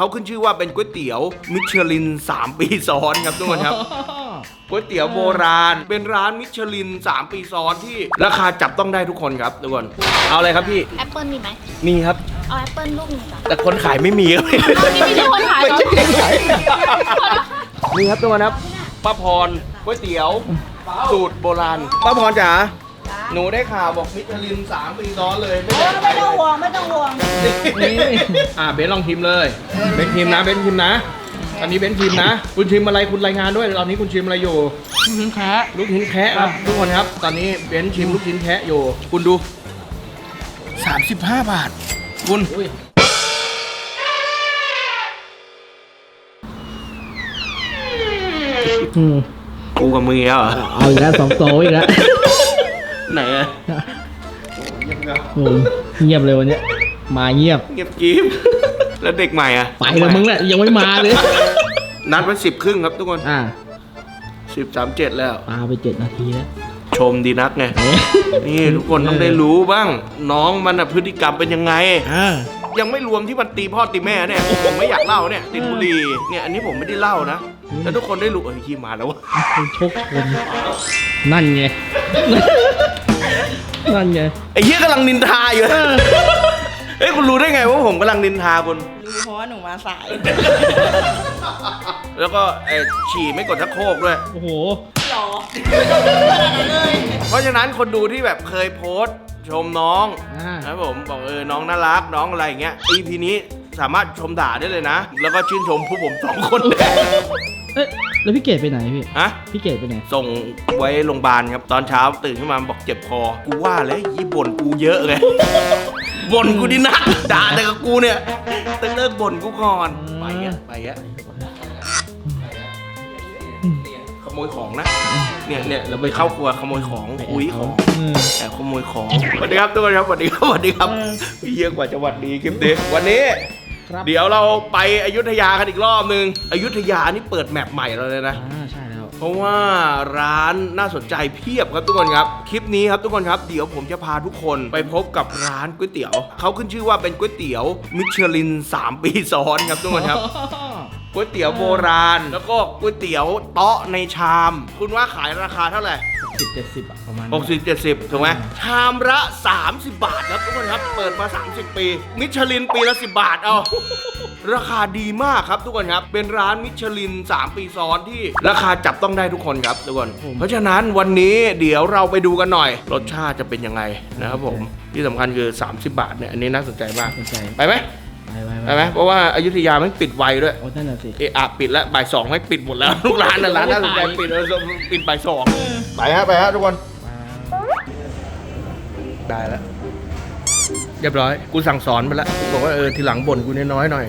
เขาขึ้นชื่อว่าเป็นก๋วยเตี๋ยวมิชลิน 3 ปีซ้อนครับทุกคนครับก๋วยเตี๋ยวโบราณ เป็นร้านมิชลิน 3 ปีซ้อนที่ราคาจับต้องได้ทุกคนครับทุกคนเอาอะไรครับพี่แอปเปิลมีไหมมีครับเอาแอปเปิลลูกหนึ่งจ้ะแต่คนขายไม่มีครับเอานี่ไม่ใช่คนขายเหรอไม่ใช่คนขายนี่ครับทุกคนครับป้าพรก๋วยเตี๋ยวสูตรโบราณป้าพรจ๋า หนูได้ข่าวบอกมิชลิน3ปีซ้อนเลยไม่ได้ไม่ต้องห่วงไม่ต้องห่วงอ่าเบนซ์ลองชิมเลย เบนซ์ชิมนะ เบนซ์ชิมนะอันนี้เบนซ์ชิมนะ คุณชิมอะไรคุณรายงานด้วยตอนนี้คุณชิมอะไรอยู่ลูกชิ้นแคะลูกชิ้นแคะครับทุกคนครับ ตอนนี้เบนซ์ชิมลูกชิ้นแคะอยู่ คุณดู 35 บาท คุณอืมกูกับมือแล้วเหรอเอาอีกแล้วสองโตอีกแล้ว ไหนอะอืมเงียบเลยวันเนี้ย มาเงียบ เงียบกริบแล้วเด็กใหม่อะไปแล้วมึงแหละยังไม่มาเลย นัดไว้สิบครึ่งครับทุกคนอ่าสิบสามเจ็ดแล้ว ปาไปเจ็ดนาทีแล้วชมดีนักไงนี่ทุกคนต้องได้รู้บ้าง น้องมันอะพฤติกรรมเป็นยังไง อ่ายังไม่รวมที่มันตีพ่อตีแม่เนี่ยผมไม่อยากเล่าเนี่ยติดบุหรี่เนี่ยอันนี้ผมไม่ได้เล่านะแล้วทุกคนได้รู้เอ้ยขี้มาแล้ววะเป็นโชคชนนั่นไง นั่นไง ไอ้เหี้ยกำลังนินทาอยู่เฮ้ยคุณรู้ได้ไงว่าผมกำลังนินทาคุณ รู้เพราะว่าหนูมาสาย แล้วก็ไอ้ฉี่ไม่กดชักโครกด้วย โอ้โห หรอเพราะฉะนั้นคนดูที่แบบเคยโพสต์ชมน้องอ่า นะครับผมบอกเออน้องน่ารักน้องอะไรอย่างเงี้ย EP นี้สามารถชมด่าได้เลยนะ แล้วก็ชื่นชมผู้ผมสองคนเอ๊ะแล้วพี่เกดไปไหนพี่ ฮะ พี่เกดไปไหน ส่งไว้โรงพยาบาลครับ ตอนเช้าตื่นขึ้นมาบอกเจ็บคอ กูว่าแล้วยี่บ่นกูเยอะเลย บ่นกูดินะด่าแต่กับกูเนี่ยต้องเลิกบ่นกูก่อน ไปอะไปอะขโมยของนะ เนี่ยเนี่ยเราไปเข้าครัวขโมยของคุยของอืม แอบขโมยของสวัสดีครับทุกคนครับสวัสดีครับสวัสดีครับพี่เยอะกว่าจะหวัดดีคลิปนี้วันนี้ ครับ เดี๋ยวเราไปอยุธยากันอีกรอบนึง อยุธยานี่เปิดแมปใหม่เราเลยนะ อ่าใช่แล้ว เพราะว่าร้านน่าสนใจเพียบครับทุกคนครับ คลิปนี้ครับทุกคนครับเดี๋ยวผมจะพาทุกคนไปพบกับร้านก๋วยเตี๋ยว เขาขึ้นชื่อว่าเป็นก๋วยเตี๋ยวมิชลิน 3 ปีซ้อนครับทุกคนครับ ก๋วยเตี๋ยวโบราณ แล้วก็ก๋วยเตี๋ยวเตาะในชาม คุณว่าขายราคาเท่าไหร่สิบเจ็ดสิบอะประมาณนั้น 60 70ถูกไหมชามละ 30 บาทครับทุกคนครับ เปิดมา 30 ปี มิชลินปีละ 10 บาทเอา ราคาดีมากครับทุกคนครับ เป็นร้านมิชลิน 3 ปีซ้อนที่ราคาจับต้องได้ทุกคนครับทุกคนเพราะฉะนั้นวันนี้เดี๋ยวเราไปดูกันหน่อย รสชาติจะเป็นยังไงนะครับผม ที่สำคัญคือ 30 บาทเนี่ยอันนี้น่าสนใจมาก สนใจ ไปไหม ไปไปไปไหมเพราะว่าอายุทยาไม่ปิดไวด้วยโอ้นั่นน่ะสิเอะอะปิดแล้วบ่ายสองไม่ปิดหมดแล้วทุกร้านนะร้านน่าสนใจปิดแล้วปิดบ่ายสองไปฮะไปฮะทุกคนได้แล้วเรียบร้อย กูสั่งสอนไปแล้วบอกว่าเออทีหลังบ่นกูน้อยๆหน่อย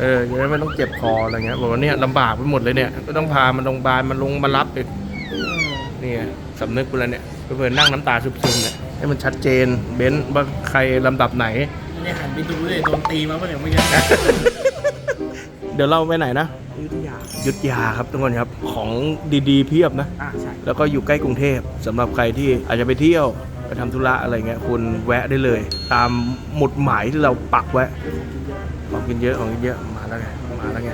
เออจะได้ไม่ต้องเจ็บคออะไรเงี้ยบอกว่าเนี่ยลำบากไปหมดเลยเนี่ยก็ต้องพามันโรงพยาบาลมันลงมารับอีกนี่ไงสำนึกกูแล้วเนี่ยเพื่อนๆนั่งน้ำตาซึมๆเนี่ยให้มันชัดเจนเบนซ์ว่าใครลำดับไหน เนี่ยหันไปดูเลยโดนตีมาปะเนี่ยเมื่อกี้เดี๋ยวเราไปไหนนะ อยุธยาอยุธยาครับทุกคนครับของดีๆเพียบนะ อ่าใช่ แล้วก็อยู่ใกล้กรุงเทพสำหรับใครที่อาจจะไปเที่ยวไปทำธุระอะไรเงี้ยคุณแวะได้เลย ตามหมุดหมายที่เราปักไว้ของกินเยอะของกินเยอะมาแล้วไงมาแล้วไง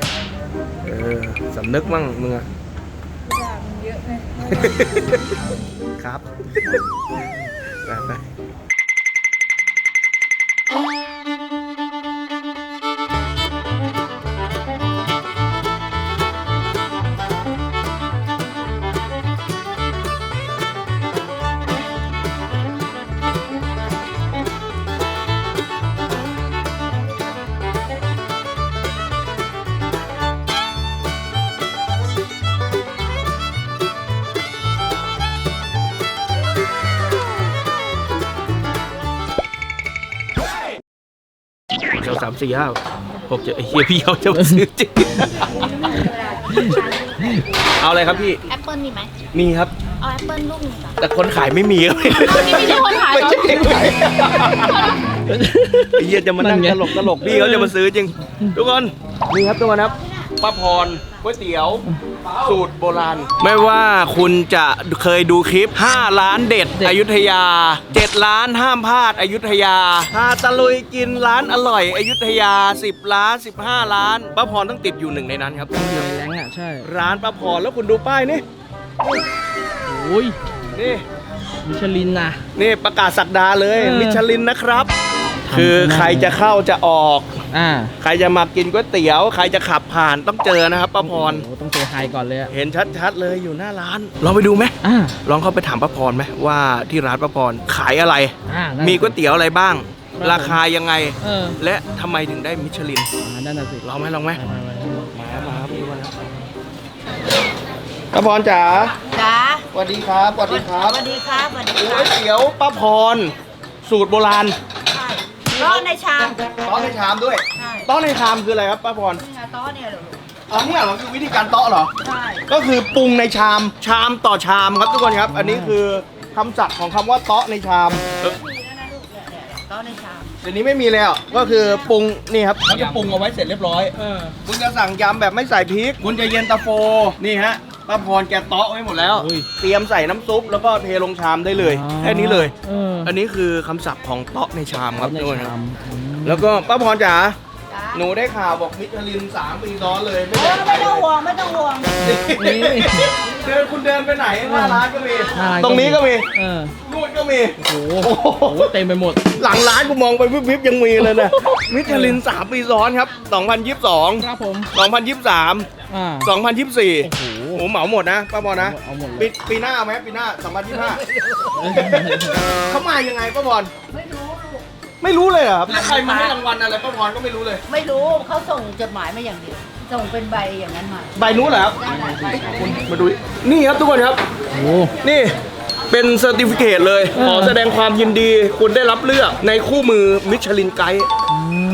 เออสำนึกมั่งมึงอะครับ ไปไป สามสี่ห้าหกเจ็ดไอ้เฮียพี่เขาจะมาซื้อจริง เอาอะไรครับพี่ แอปเปิลมีไหมมีครับ เอาแอปเปิลลูกหนึ่งจ้ะ แต่คนขายไม่มีครับเอานี่ไม่ใช่คนขายเหรอ ไม่ใช่คนขายไอ้เหี้ยจะมานั่งตลกตลกพี่เขาจะมาซื้อจริง ทุกคน นี่ครับทุกคนครับ ป้าพรก๋วยเตี๋ยว สูตรโบราณ ไม่ว่าคุณจะเคยดูคลิป 5 ล้านเด็ดอยุธยา 7 ล้านห้ามพลาดอยุธยาพาตะลุยกินร้านอร่อยอยุธยา 10 ล้าน 15 ล้านป้าพรต้องติดอยู่หนึ่งในนั้นครับ อยู่ในแรงอะใช่ร้านป้าพรแล้วคุณดูป้ายนี่โอ้ยนี่มิชลินนะนี่ประกาศสักดาเลยเออมิชลินนะครับทำคือได้ใครจะเข้าจะออก อ่าใครจะมากินก๋วยเตี๋ยว ใครจะขับผ่านต้องเจอนะครับป้าพร โอ้โหต้องเจอไฮก่อนเลยอะเห็นชัดๆเลยอยู่หน้าร้าน ลองไปดูไหมอ่าลองเข้าไปถามป้าพรไหมว่าที่ร้านป้าพรขายอะไร อ่ามีก๋วยเตี๋ยวอะไรบ้างครับราคายังไง เออและทำไมถึงได้มิชลินอ่านั่นน่ะสิลองไหมลองไหมไปไปไปมามาครับพี่วันครับป้าพรจ๋าจ้าสวัสดีครับสวัสดีครับสวัสดีครับสวัสดีคก๋รัวบยเตี๋ยวป้าพร สูตรโบราณใช่ ต้อในชามต้อในชามด้วยใช่ต้อในชามคืออะไรครับป้าพรนี่ไงต้อเนี่ยเหรออ๋อเนี่ยเหรอคือวิธีการเตาะเหรอ ใช่ก็คือปรุงในชามชามต่อชามครับทุกคนครับ อันนี้คือคำศัพท์ของคำว่าเตาะในชามเอ้ยมีแล้วนะลูกเนี่ยเนี่ยเนี่ยต้อในชามเดี๋ยวนี้ไม่มีแล้วก็คือปรุงนี่ครับเขาจะปรุงเอาไว้เสร็จเรียบร้อยเออคุณจะสั่งยำแบบไม่ใส่พริก คุณจะเย็นตาโฟนี่ฮะ ป้าพรแกเตาะไว้หมดแล้ว อุ้ยเตรียมใส่น้ำซุปแล้วก็เทลงชามได้เลยอ๋อแค่นี้เลยเอออันนี้คือคำศัพท์ของเตาะในชามครับในทุกคนคชารับมอืมแล้วก็ป้าพรจ๋าจ้าหนูได้ข่าวบอกมิชลินสามปีซ้อนเลยไม่เอได้อไม่ต้องห่วงไม่ต้องห่วงนี่เดินคุณเดินไปไหนหน้าร้านก็มีหน้าร้านตรงนี้ก็มีเออนู่นก็มี โอ้โหโอ้โห โอ้โหเต็มไปหมด หลังร้านกูมองไปวิบๆยังมีเลยนะมิชลิน3ปีซ้อนครับ 2022 ครับผม 2023 อ่า2024 โอ้โห โอ้โหเหมาหมดนะป้าบอลนะเอาหมดเลปียปีหน้าเอาไหมปีหน้า2025เขามายังไงป้าบอลไม่รู้ลูกไม่รู้เลยเหรอครับแล้วใครมาให้รางวัลอะไรป้าบอลก็ไม่รู้เลยไม่รู้เขาส่งจดหมายมาอย่างเดียวส่งเป็นใบอย่างนั้นมาใบนู้นเหรอครับได้ได้ใบคุณมาดูดินี่ครับทุกคนครับโอ้โหนี่ เป็นเซอร์ติฟิเคตเลยเออขอแสดงความยินดี คุณได้รับเลือกในคู่มือมิชลินไกด์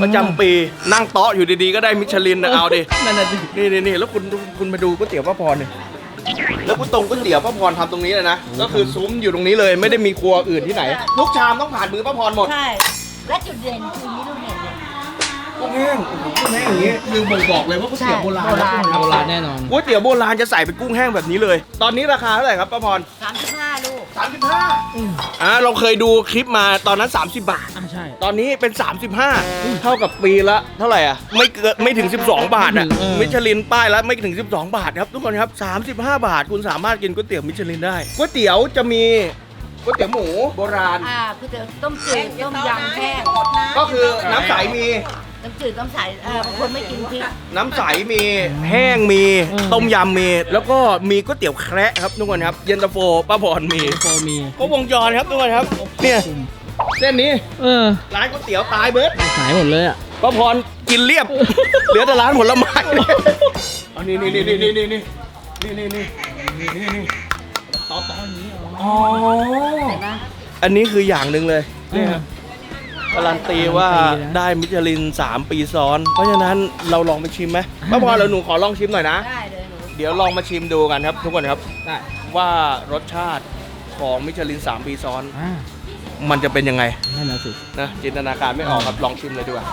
ประจำปีนั่งโต๊ะอยู่ดีๆ ก็ได้มิชลินนะเอาดินั่นน่ะสินี่นี่นี่แล้วคุณคุณมาดูก๋วยเตี๋ยวป้าพรเนี่ยแล้วคุณตรงก๋วยเตี๋ยวป้าพรทำตรงนี้เลยนะ ก็คือซุ้มอยู่ตรงนี้เลยไม่ได้มีครัวอื่นที่ไหน ทุกชามต้องผ่านมือป้าพรหมด ใช่ และจุดเด่นคือนี่ลู กเด่นเลยกุ้งแห้งโอ้โหกุ้งแห้งอย่างนี้คือบ่งบอกเลยว่าก๋วยเตี๋ยวโบราณใช่โบราณนะโบราณแน่นอนก๋วยเตี๋ยวโบราณจะใส่เป็นกุ้งแห้งแบบนี้เลย ตอนนี้ราคาเท่าไหร่ครับป้าพรสามสิบห้าลูก35อ่าเราเคยดูคลิปมาตอนนั้น 30 บาทอ่าใช่ ตอนนี้เป็น 35 เท่ากับปีละเท่าไหร่อะไม่เกินไม่ถึง 12 บาทอะเออมิชลินป้ายละไม่ถึง 12 บาทครับทุกคนครับ 35 บาท คุณสามารถกินก๋วยเตี๋ยวมิชลินได้ก๋วยเตี๋ยวจะมีก๋วยเตี๋ยวหมูโบราณ อ่าคือจะต้มจืดต้มยำแห้งก็คือน้ำใสมี ต้มจืดต้มใสเออบางคนไม่กินพริก น้ำใสมีแห้งมีอืม ต้มยำมี แล้วก็มีก๋วยเตี๋ยวแคระครับทุกคนครับ เย็นตาโฟป้าบอลมีโฟมี ก็วงจรครับทุกคนครับเนี่ยเส้นนี้เออ ร้านก๋วยเตี๋ยวตายเบิร์ดหายหมดเลยอะ ป้าพรกินเรียบ เหลือแต่ร้านผลไม้อันนี้นี่นี่นี่นี่นี่นี่นี่นี่นี่นี่นี่ต่อต่ออย่างนี้อ๋อเห็นไหมอันนี้คืออย่างหนึ่งเลยนี่ครับ การันตีว่าการันตีนะได้มิชลิน 3 ปีซ้อน เพราะฉะนั้นเราลองไปชิมไหมป้าพรเราหนูขอลองชิมหน่อยนะ ได้เลยหนูเดี๋ยวลองมาชิมดูกันครับ ทุกคนครับได้ว่ารสชาติของมิชลิน 3 ปีซ้อน อ่ามันจะเป็นยังไงนั่นน่ะสินะจินตนาการไม่ออกครับลองชิมเลยดีกว่า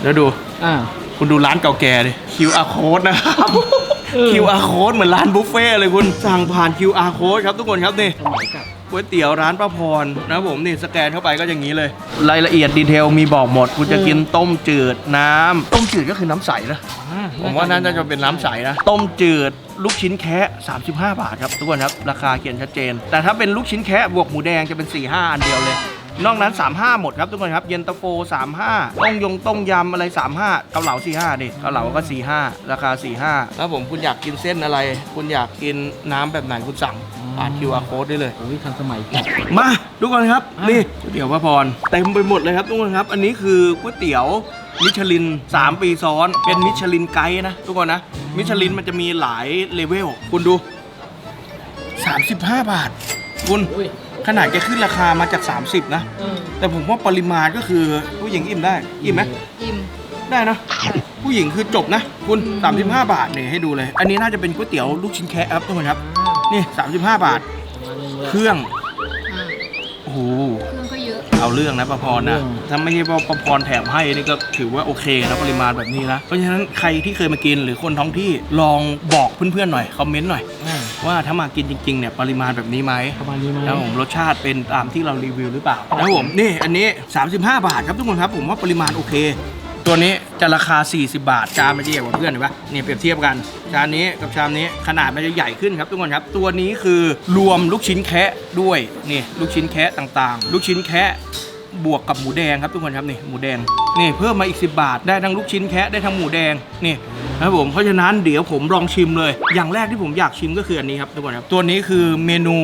เดี๋ยวดู อ่า คุณดูร้านเก่าแก่ดิ QR code นะครับ เออ QR code เหมือนร้านบุฟเฟ่ต์เลยคุณ สั่งผ่าน QR code ครับทุกคนครับนี่สมัยกับ ก๋วยเตี๋ยวร้านป้าพรนะครับผมนี่สแกนเข้าไปก็อย่างนี้เลย รายละเอียดดีเทลมีบอกหมด คุณจะกินต้มจืดน้ำต้มจืดก็คือน้ำใสนะอ่าผมว่าน่าจะเป็นน้ำใสนะ ต้มจืดลูกชิ้นแคะ35 บาทครับทุกคนครับ ราคาเขียนชัดเจน แต่ถ้าเป็นลูกชิ้นแคะบวกหมูแดงจะเป็น 4 5 อันเดียวเลย นอกนั้น 35 หมดครับทุกคนครับ เย็นตาโฟ 35 ต้มยงต้มยำอะไร 35 เกาเหลา 45ดิเกาเหลาก็ 45 ราคา 45แล้วผมคุณอยากกินเส้นอะไร คุณอยากกินน้ำแบบไหนคุณสั่งผ่าน QR code ได้เลย โอ้ยทันสมัยจัด มาทุกคนครับอะนี่ก๋วยเตี๋ยวพระพรเต็มไปหมดเลยครับทุกคนครับ อันนี้คือก๋วยเตี๋ยวมิชลิน 3 ปีซ้อน เป็นมิชลินไกด์นะ ทุกคนนะ มิชลินมันจะมีหลายเลเวล คุณดู 35 บาท คุณ อุ้ย ขนาดแกขึ้นราคามาจาก 30 นะเออแต่ผมว่าปริมาณก็คือผู้หญิงอิ่มได้ อิ่มไหม อิ่ม ได้นะ ผู้หญิงคือจบนะ คุณ 35 บาทเนี่ยให้ดูเลย อันนี้น่าจะเป็นก๋วยเตี๋ยวลูกชิ้นแคะครับทุกคนครับ นี่ 35 บาท เครื่อง อ่าโอ้โห เครื่องก็เยอะเอาเรื่องนะประพรนะเรื่องถ้าไม่ใช่ว่าประพรแถมให้นี่ก็ถือว่าโอเคนะปริมาณแบบนี้นะ เพราะฉะนั้นใครที่เคยมากินหรือคนท้องที่ลองบอกเพื่อนๆหน่อย คอมเมนต์หน่อย อ่า ว่าถ้ามากินจริงๆเนี่ยปริมาณแบบนี้ไหมประมาณนี้ไหม แล้วผมรสชาติเป็นตามที่เรารีวิวหรือเปล่านะครับผมนี่อันนี้ 35 บาทครับทุกคนครับ ผมว่าปริมาณโอเค ตัวนี้จะราคา 40 บาทจานมันจะใหญ่กว่าเพื่อนเห็นปะนี่เปรียบเทียบกันจานนี้กับชามนี้ขนาดมันจะใหญ่ขึ้นครับทุกคนครับ ตัวนี้คือรวมลูกชิ้นแคะด้วยนี่ลูกชิ้นแคะต่างๆ ลูกชิ้นแคะ บวกกับหมูแดงครับทุกคนครับนี่หมูแดงนี่เพิ่มมาอีก 10 บาท ได้ทั้งลูกชิ้นแคะได้ทั้งหมูแดงนี่นะครับผมเพราะฉะนั้นเดี๋ยวผมลองชิมเลย อย่างแรกที่ผมอยากชิมก็คืออันนี้ครับทุกคนครับตัวนี้คือเมนู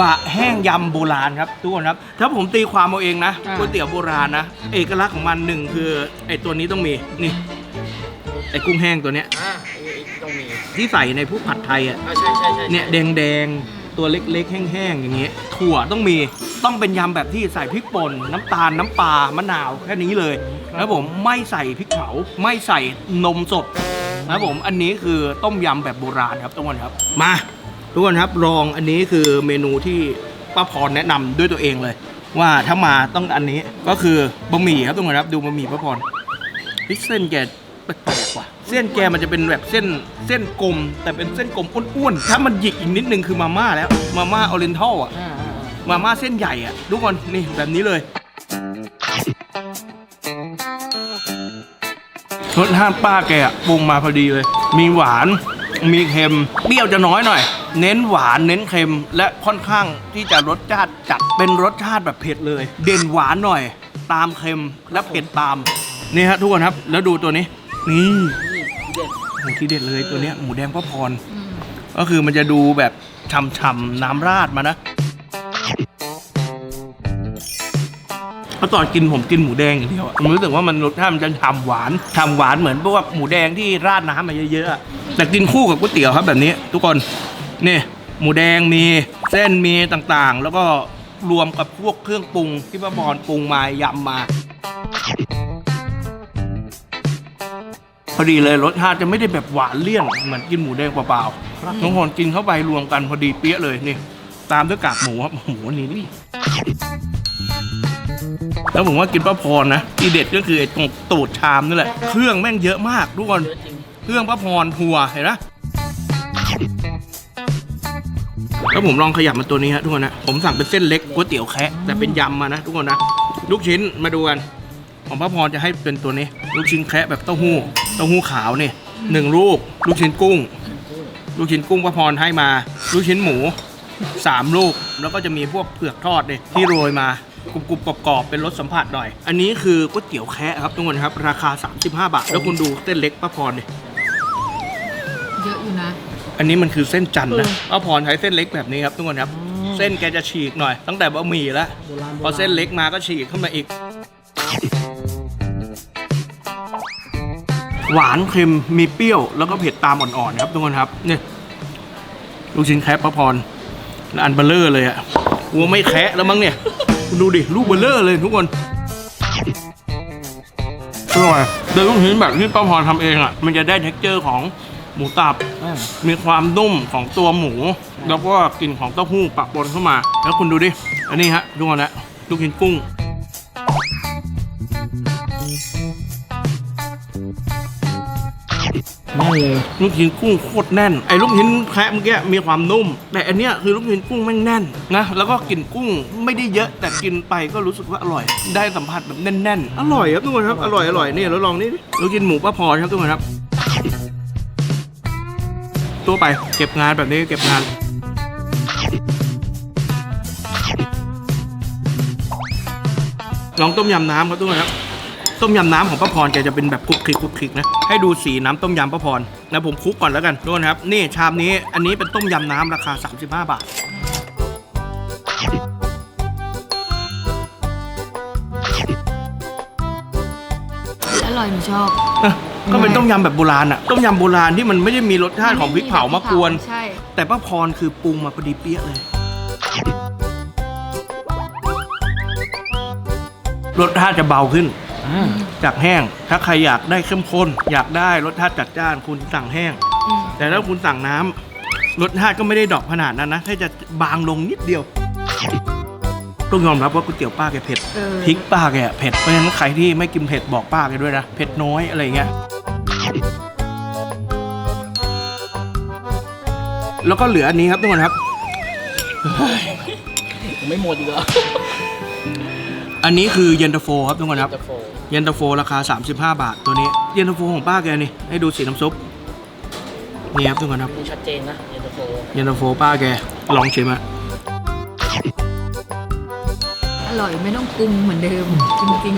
บะแห้งยำโบราณครับทุกคนครับถ้าผมตีความเอาเองนะอ่าก๋วยเตี๋ยวโบราณนะ เอกลักษณ์ของมันหนึ่งคือไอ้ตัวนี้ต้องมีนี่ไอ้กุ้งแห้งตัวเนี้ยอ่าต้องมีที่ใส่ในพวกผัดไทยอะอ่าใช่ใช่ใช่เนี่ยแดงๆ ตัวเล็กๆ แห้งๆ อย่างเงี้ยถั่วต้องมีต้องเป็นยำแบบที่ใส่พริกป่นน้ำตาลน้ำปลามะนาวแค่นี้เลยนะครับผมไม่ใส่พริกเผาไม่ใส่นมสดนะครับผมอันนี้คือต้มยำแบบโบราณครับทุกคนครับมาทุกคนครับลองอันนี้คือเมนูที่ป้าพรแนะนำด้วยตัวเองเลย ว่าถ้ามาต้องอันนี้ก็คือบะหมี่ครับทุกคนครับดูบะหมี่ป้าพรพริกเส้นแก แปลกๆว่ะเส้นแกมันจะเป็นแบบเส้นเส้นกลม แต่เป็นเส้นกลมอ้วนๆถ้ามันหยิกอีกนิดนึงคือมาม่าแล้วมาม่าออเรนทัลอะอ่าอ่าอ่ามาม่าเส้นใหญ่อะทุกคนนี่แบบนี้เลยรสชาติป้าแกอะปรุงมาพอดีเลย มีหวาน มีเค็ม เปรี้ยวจะน้อยหน่อย เน้นหวานเน้นเค็ม และค่อนข้างที่จะรสชาติจัด เป็นรสชาติแบบเผ็ดเลย เด่นหวานหน่อย ตามเค็มและเผ็ดตาม นี่ฮะทุกคนครับ แล้วดูตัวนี้ นี่นี่เด็ดหมูที่เด็ดเลยตัวเนี้ยหมูแดงพ่อพรอืมก็คือมันจะดูแบบฉ่ำๆน้ำราดมานะเพราะตอนกินผมกินหมูแดงอย่างเดียวอะผมรู้สึกว่ามันรสชาติมันจะฉ่ำหวานฉ่ำหวานเหมือนพวกหมูแดงที่ราดน้ำมาเยอะๆอะแต่กินคู่กับก๋วยเตี๋ยวครับแบบนี้ ทุกคนนี่หมูแดงมีเส้นมีต่างๆ แล้วก็รวมกับพวกเครื่องปรุงที่ป้าบอลปรุงมายำมา อดีเลยรสชาติจะไม่ได้แบบหวานเลี่ยนเหมือนกินหมูแดงเปล่าๆทุกคนกินเข้าไปรวมกันพอดีเปี้ยเลยนี่ ตามด้วยกากหมูครับโอ้โหอันนี้นี่แล้วผมว่ากินป้าพรนะที่เด็ดก็คือไอ้ตรงตูดชามนี่แหละ เครื่องแม่งเยอะมากทุกคนเยอะจริงเครื่องป้าพรทัวเห็นไหมแล้วผมลองขยับมาตัวนี้ฮะทุกคนนะ ผมสั่งเป็นเส้นเล็กก๋วยเตี๋ยวแคะแต่เป็นยำมานะทุกคนนะ ลูกชิ้นมาดูกัน ของพระพรจะให้เป็นตัวนี้ ลูกชิ้นแคะแบบเต้าหู้เต้าหู้ขาวนี่หนึ่งลูก ลูกชิ้นกุ้ง ลูกชิ้นกุ้งพระพรให้มา ลูกชิ้นหมูสามลูก แล้วก็จะมีพวกเผือกทอดเนี่ยที่โรยมากรุบๆกรอบๆเป็นรสสัมผัสหน่อย อันนี้คือก๋วยเตี๋ยวแคะครับทุกคนครับ ราคา 35 บาท แล้วคุณดูเส้นเล็กพระพรดิเยอะอยู่นะ อันนี้มันคือเส้นจันทร์นะพระพรใช้เส้นเล็กแบบนี้ครับทุกคนครับ เส้นแกจะฉีกหน่อย ตั้งแต่บะหมี่แล้วโบราณโบพอราณเส้นเล็กมาก็ฉีกขึ้นมาอีก หวานเค็มมีเปรี้ยวแล้วก็เผ็ดตามอ่อนๆครับทุกคนครับเนี่ยลูกชิ้นแคะพระพรอันเบลเลอร์เลยอะกลัวไม่แคะแล้วมั้งเนี่ยคุณดูดิลูกเบลเลอร์เลยทุกคนอร่อยโดยลูกชิ้นแบบที่ป้าพรทำเองอะมันจะได้เท็กเจอร์ของหมูตับ มีความนุ่มของตัวหมู แล้วก็กลิ่นของเต้าหู้ปะปนเข้ามา แล้วคุณดูดิ อันนี้ฮะทุกคนนะลูกชิ้นกุ้ง เลยลูกชิ้นกุ้งโคตรแน่น ไอ้ลูกชิ้นแคะเมื่อกี้มีความนุ่ม แต่อันเนี้ยคือลูกชิ้นกุ้งแม่งแน่นนะแล้วก็กลิ่นกุ้งไม่ได้เยอะแต่กินไปก็รู้สึกว่าอร่อย ได้สัมผัสแบบแน่นๆ อร่อยครับทุกคนครับอร่อยอร่อยนี่แล้วลองนี่ดิลูกชิ้นหมูป้าพรครับทุกคนครับ ตัวไปเก็บงานแบบนี้เก็บงานลองต้มยำน้ำครับทุกคนครับ ต้มยำน้ำของป้าพรแกจะเป็นแบบคลุกคลิกคลุกคลิกนะให้ดูสีน้ำต้มยำป้าพรนะผมคลุกก่อนแล้วกันทุกคนครับนี่ชามนี้อันนี้เป็นต้มยำน้ำราคา 35 บาทอร่อยหนูชอบเอ้อก็เป็นต้มยำแบบโบราณอะต้มยำโบราณที่มันไม่ได้มีรสชาติของพริกเผามากวน ใช่ แต่ป้าพรคือปรุงมาพอดีเปี้ยเลยรสชาติจะเบาขึ้น อ่าจากแห้ง ถ้าใครอยากได้เข้มข้น อยากได้รสชาติจัดจ้านคุณสั่งแห้งแต่ถ้าคุณสั่งน้ำรสชาติก็ไม่ได้ดรอกขนาดนั้นนะแค่จะบางลงนิดเดียว ต้องยอมรับว่าก๋วยเตี๋ยวป้าแกเผ็ด เออพริกป้าแกเผ็ด เพราะฉะนั้นใครที่ไม่กินเผ็ดบอกป้าแกด้วยนะ เผ็ดน้อยอะไรเงี้ย แล้วก็เหลืออันนี้ครับทุกคนครับผมไม่หมดอีกเหรออันนี้คือเย็นตาโฟครับทุกคนครับตะโฟ เย็นตาโฟราคา 35 บาทตัวนี้ เย็นตาโฟของป้าแกนี่ ให้ดูสีน้ำซุปนี่ครับทุกคนครับ ดูชัดเจนนะเย็นตะโฟเย็นตาโฟป้าแก ลองชิมอะอร่อยไม่ต้องปรุงเหมือนเดิม จริง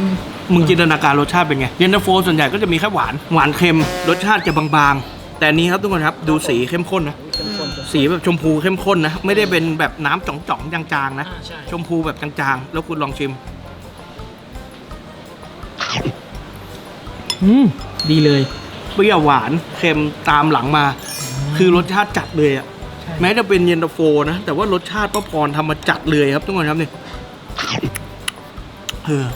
มึงจินตนาการรสชาติเป็นไง เย็นตาโฟส่วนใหญ่ก็จะมีแค่หวาน หวานเค็ม รสชาติจะบางๆ แต่อันนี้ครับทุกคนครับ ดูสีเข้มข้นนะ เข้มข้นจนสีแบบชมพูเข้มข้นนะ ไม่ได้เป็นแบบน้ำจ่องๆจางๆนะ อ่าใช่ ชมพูแบบจางๆ แล้วคุณลองชิม อืมดีเลย เปรี้ยวหวานเค็มตามหลังมา คือรสชาติจัดเลยอะแม้จะเป็นเย็นตาโฟนะ แต่ว่ารสชาติป้าพรทำมาจัดเลยครับทุกคนครับนี่เออ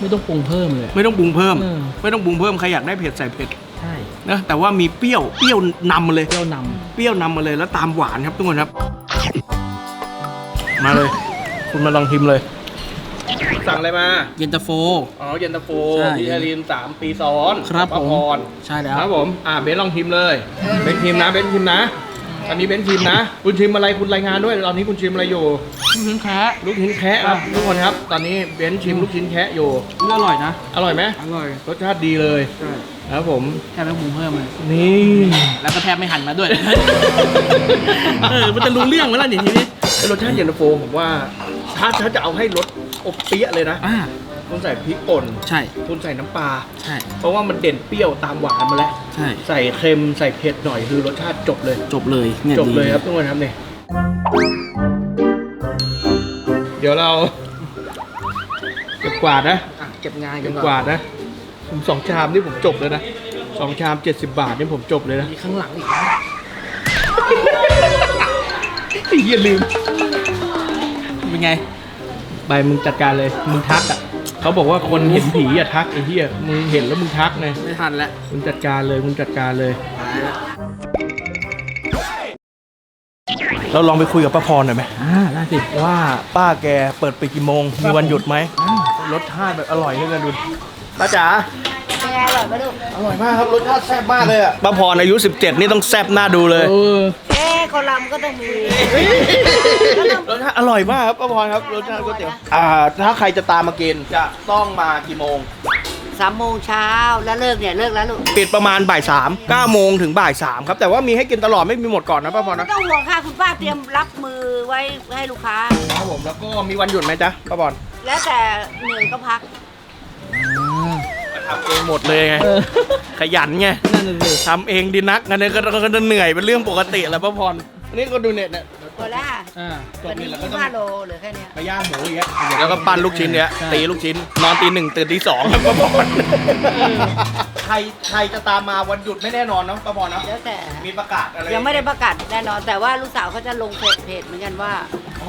ไม่ต้องปรุงเพิ่มเลย ไม่ต้องปรุงเพิ่ม เออ ไม่ต้องปรุงเพิ่มใครอยากได้เผ็ดใส่เผ็ดใช่นะแต่ว่ามีเปรี้ยวเปรี้ยวนำมาเลย เปรี้ยวนเปรี้ยวนำมาเลยแล้วตามหวานครับทุกคนครับ มาเลย คุณมาลองชิมเลย สั่งอะไรมาำเย็นตาโฟ อ๋อ เย็นตาโฟใช่พิชลินสามปีซ้อนครับป้าผมพรใช่แล้ว ครับผม อ่าเบนซ์ลองชิมเลย เบนซ์ชิมนะ เบนซ์ชิมนะ อันนี้เบนซ์ชิมนะ คุณชิมอะไรคุณรายงานด้วย ตอนนี้คุณชิมอะไรอยู่ ลูกชิ้นแคะลูกชิ้นแคะครับทุกคนครับ ตอนนี้เบนซ์ชิมลูกชิ้นแคะอยู่เลืออร่อยนะ อร่อยไหมอร่อยรสชาติดีเลย ใช่ครับผม แทบไม่ปรุงเพิ่มเลย นี่ แล้วก็แทบไม่หันมาด้วย เออ มันจะรู้เรื่องไหมล่ะนี่ทีนี้ รสชาติเย็นตาโฟผมว่าถ้าถ้าจะเอาให้รส อบเปี้ยะเลยนะ อ่า คุณใส่พริกป่น ใช่ คุณใส่น้ำปลา ใช่ เพราะว่ามันเด่นเปรี้ยวตามหวานมาแล้ว ใช่ ใส่เค็มใส่เผ็ดหน่อยคือรสชาติจบเลย จบเลยนี่จบเลยดีครับทุกคนครับเนี่ยเดี๋ยวเราเก็บกวาดนะ อะเก็บงานกัเก็นบก่อนกวาดนะ ผมสองชามนี่ผมจบเลยนะสองชาม70บาทนี่ผมจบเลยนะมีข้างหลังอีกนะไอ้เหี้ยลืม เป็นไง ไปมึงจัดการเลย มึงทักอะเขาบอกว่าคนเห็นผีอย่าทักไอ้เหี้ยมึงเห็นแล้วมึงทักไงไม่ทันแล้วมึงจัดการเลยมึงจัดการเลย ตายแล้วเราลองไปคุยกับป้าพรหน่อยไหมอ่าได้สิว่าป้าแกเปิดไปดกี่โมง มีวันหยุดไหมรสชาติแบบอร่อยเลยกันดูป้าจ๋าๆเป็นไงอร่อยไหมลูกอร่อยมากครับรสชาติแซ่บมากเลยอะป้าพรอายุ 17 นี่ต้องแซ่บหน้าดูเลย เออ เอ๊ะ คนรำก็ต้องมีรสชาติอร่อยมากครับป้าพรครับรสชาติก๋วยเตี๋ยวอ่า ถ้าใครจะตามมากินจะต้องมากี่โมงสามโมงเช้าแล้วเลิกเนี่ยเลิกแล้วลูกปิดประมาณบ่ายสามเก้าโมงถึงบ่ายสามครับ แต่ว่ามีให้กินตลอดไม่มีหมดก่อนนะป้าพรไม่นะต้องห่วงค่ะคุณป้าเตรียมรับมือไว้ให้ลูกค้าครับผมแล้วก็มีวันหยุดไหมจ๊ะป้าพรแล้วแต่เหนื่อยก็พัก ทำเองหมดเลยไงเออขยันไงนั่นน่ะสิทำเองดีนักงั้นเนี่ยก็ก็จะเหนื่อยเป็นเรื่องปกติแหละป้าพรอันนี้ก็ดูเนี่ยเนี่ยหมดแล้วค่ะอ่าวันนี้แล้วก็ยี่ต้องห้าโลเหลือแค่เนี้ยไปย่างหมูอย่างเงี้ยแล้วก็ปั้นลูกชิ้นเนี้ยใช่ตีลูกชิ้น นอนตีหนึ่งตื่นตีสองครับป้าพรใครใครจะตามมาวันหยุดไม่แน่นอนเนาะป้าพรเนาะแล้วแต่ มีประกาศอะไรยังไม่ได้ประกาศแน่นอน แต่ว่าลูกสาวเขาจะลงเพจเพจเหมือนกันว่า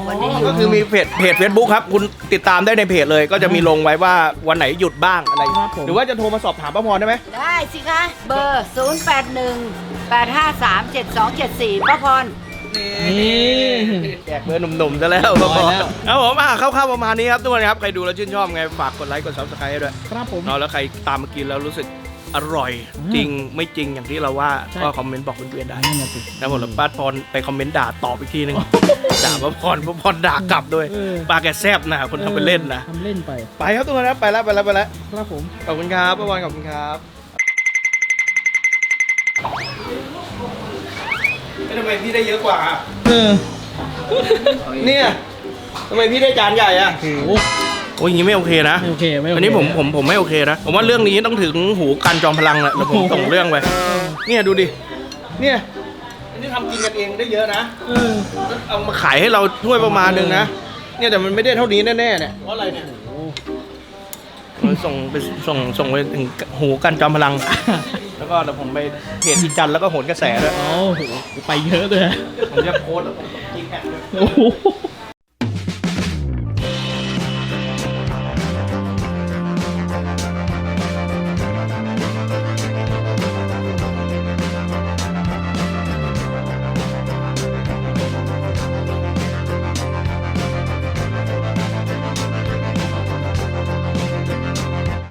วันนี้หยุก็ดคือมีเพจเพจเฟซบุ๊กครับ คุณติดตามได้ในเพจเลยก็จะมีลงไว้ว่าวันไหนหยุดบ้างอะไร ครับผม หรือว่าจะโทรมาสอบถามป้าพรได้ไหมได้สิคะ เบอร์ 0 8 1 8 5 3 7 2 7 4ป้าพร นี่ แจกเบอร์หนุ่มๆซะแล้วป้าพรร้อยแล้ว ครับผมอะเข้าๆประมาณนี้ครับทุกคนครับใครดูแล้วชื่นชอบไงฝากกดไลค์กดซับสไครต์ด้วยครับผม เนาะแล้วใครตามมากินแล้วรู้สึก อร่อยอืมจริงไม่จริงอย่างที่เราว่าใช่ก็คอมเมนต์บอกเพื่อนๆได้นั่นน่ะสิแล้วผมแล้วป้าพรไปคอมเมนต์ด่าตอบอีกทีหนึงด่าป้าพรป้าพรด่ากลับด้วยเออป้าแกแซบนะคนทำเป็นเล่นนะทำเล่นไปไปครับทุกคนครับไปแล้วไปแล้วไปแล้วครับผมขอบคุณครับป้าพรขอบคุณครับทำไมพี่ได้เยอะกว่าเออเนี่ยทำไมพี่ได้จานใหญ่อะโอ้โหโอ้ยอย่างนี้ไม่โอเคนะ ไม่โอเคไม่โอเคอันนี้ผมผมผมไม่โอเคนะ ผมว่าเรื่องนี้ต้องถึงหูการจอมพลังแหละเดี๋ยวผมส่งเรื่องไป เนี่ยดูดิ เนี่ย อันนี้ทำกินกันเองได้เยอะนะ เออเอามาขายให้เราถ้วยประมาณหนึงนะ เนี่ยแต่มันไม่ได้เท่านี้แน่ๆเนี่ยเพราะอะไรเนี่ยโอ้มันส่งไปส่งส่งไปถึงหูกันจอมพลัง แล้วก็เดี๋ยวผมไปเพจอีจันทร์แล้วก็โหนกระแสด้วยโอ้โหไปเยอะเลยผมจะโพสต์แล้วผมจะยิงแอดด้วย โอ้โห